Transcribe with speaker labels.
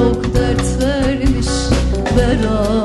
Speaker 1: çok dert vermiş beraber